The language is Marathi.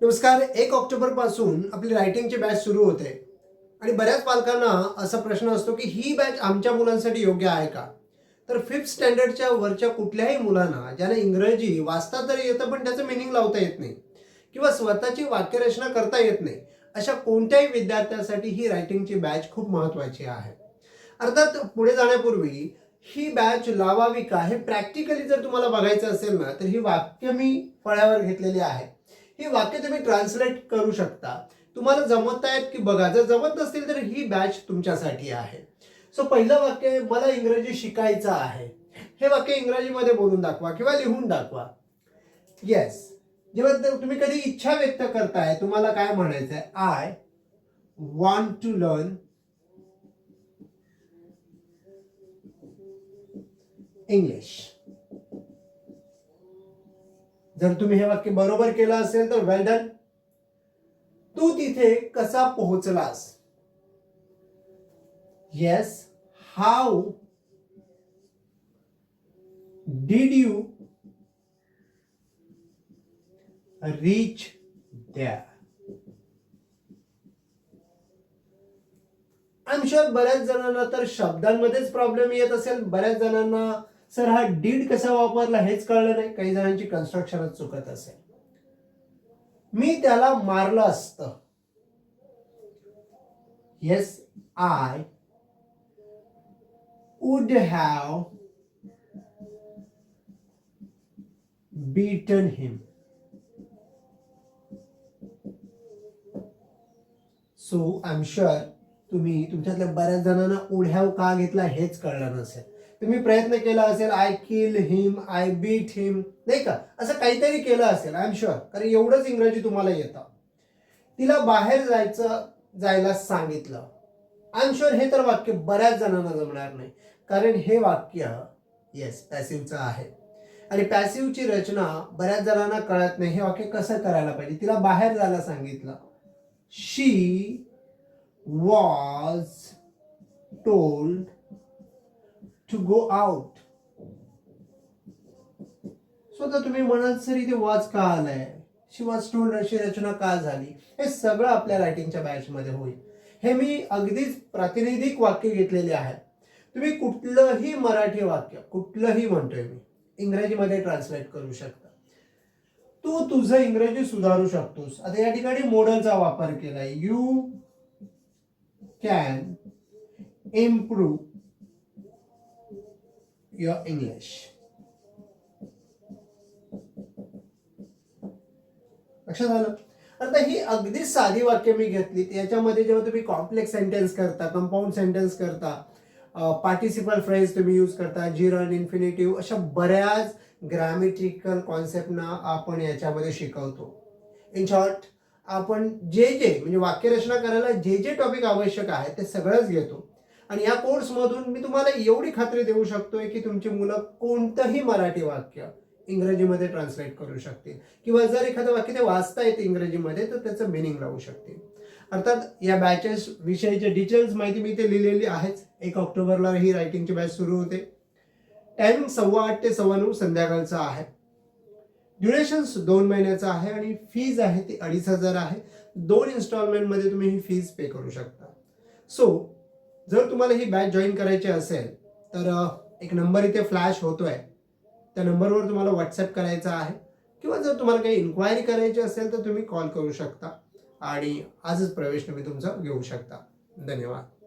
नमस्कार एक ऑक्टोबरपासून आपली रायटिंगची बॅच सुरू होते. आणि बऱ्याच पालकांना असा प्रश्न असतो की ही बॅच आमच्या मुलांसाठी योग्य आहे का? तर फिफ्थ स्टँडर्डच्या वरच्या कुठल्याही मुलांना ज्यांना इंग्रजी वाचता तरी येतं पण त्याचं मिनिंग लावता येत नाही. किंवा स्वतःची वाक्यरचना करता येत नाही. अशा कोणत्याही विद्यार्थ्यासाठी ही रायटिंगची बॅच खूप महत्त्वाची आहे. अर्थात पुढे जाण्यापूर्वी ही बॅच लावावी का? हे प्रॅक्टिकली जर तुम्हाला बघायचं असेल ना तर ही वाक्य मी फळ्यावर घेतलेली आहे. ही वाक्य तुम्ही ट्रान्सलेट करू शकता. तुम्हाला जमत आहेत की बघा जर जमत नसतील तर ही बॅच तुमच्यासाठी आहे. सो पहिलं वाक्य आहे, मला इंग्रजी शिकायचं आहे. हे वाक्य इंग्रजीमध्ये बोलून दाखवा किंवा लिहून दाखवा. येस जेव्हा तर तुम्ही कधी इच्छा व्यक्त करताय तुम्हाला काय म्हणायचं आहे I want to learn English जर तुम्ही हे वाक्य बरोबर केलं असेल तर वेल डन तू तिथे कसा पोहोचलास? Yes how did you reach there I am sure बऱ्याच जणांना तर शब्दांमध्येच प्रॉब्लेम येत असेल. बऱ्याच जणांना सर हा डीड कसा वापरला हेच कळलं नाही. काही जणांची कन्स्ट्रक्शनच चुकत असेल. मी त्याला मारलं असत. Yes I would have beaten him so I am sure तुम्ही तुमच्यातल्या बऱ्याच जणांना उढ्याव का घेतला हेच कळलं नसेल. तुम्ही प्रयत्न केला असेल I kill him I beat him नाही का? असं काहीतरी केलं असेल आय एम शुअर कारण एवढंच इंग्रजी तुम्हाला येतं. तिला बाहेर जायचं जायला सांगितलं. आय एम शुअर हे तर वाक्य बऱ्याच जणांना जमणार नाही. कारण हे वाक्य येस पॅसिव्हचं आहे. आणि पॅसिव्हची रचना बऱ्याच जणांना कळत नाही. हे वाक्य कसं करायला पाहिजे? तिला बाहेर जायला सांगितलं. She was told to go out स्वतः तुम्ही म्हणाल सर इथे वाच का आलाय? शी वॉज टोल्ड अशी रचना का झाली? हे सगळं आपल्या रायटिंगच्या बॅचमध्ये होईल. हे मी अगदीच प्रातिनिधिक वाक्य घेतलेले आहे. तुम्ही कुठलंही मराठी वाक्य कुठलंही म्हणतोय मी इंग्रजीमध्ये ट्रान्सलेट करू शकता. तू तुझं इंग्रजी सुधारू शकतोस. आता या ठिकाणी मॉडलचा वापर केलाय. You can improve your English. लक्षात आलं? आता ही अगदी साधी वाक्य मी घेतली. याच्यामध्ये जेव्हा तुम्ही कॉम्प्लेक्स सेंटेन्स करता कंपाऊंड सेंटेन्स करता पार्टिसिपल फ्रेज तुम्ही यूज करता जिरन इन्फिनेटिव्ह अशा बऱ्याच ग्रॅमेटिकल कॉन्सेप्टना आपण याच्यामध्ये शिकवतो. इन शॉर्ट आपण जे जे म्हणजे वाक्यरचना करायला जे जे टॉपिक आवश्यक आहे ते सगळंच घेतो. आणि या कोर्समधून मी तुम्हाला एवढी खात्री देऊ शकतोय की तुमची मुलं कोणतंही मराठी वाक्य इंग्रजीमध्ये ट्रान्सलेट करू शकतील. किंवा जर एखादं वाक्य ते वाचता येते इंग्रजीमध्ये तर त्याचं मिनिंग लावू शकतील अर्थात या बॅचेस विषयीचे डिटेल्स माहिती मी ते लिहिलेली आहेच. एक ऑक्टोबरला ही रायटिंगची बॅच सुरू होते. टायमिंग सव्वा आठ ते सव्वा नऊ संध्याकाळचा आहे. ड्युरेशन्स दोन महिन्याचं आहे आणि फीज आहे ती अडीच हजार आहे. दोन इन्स्टॉलमेंटमध्ये तुम्ही ही फीज पे करू शकता. सो जर तुम्हाला ही बॅच जॉईन करायची असेल तर एक नंबर इथे फ्लॅश होतोय. त्या नंबरवर तुम्हाला व्हॉट्सअप करायचा आहे. किंवा जर तुम्हाला काही इन्क्वायरी करायची असेल तर तुम्ही कॉल करू शकता. आणि आजच प्रवेश तुम्ही तुमचा घेऊ शकता. धन्यवाद.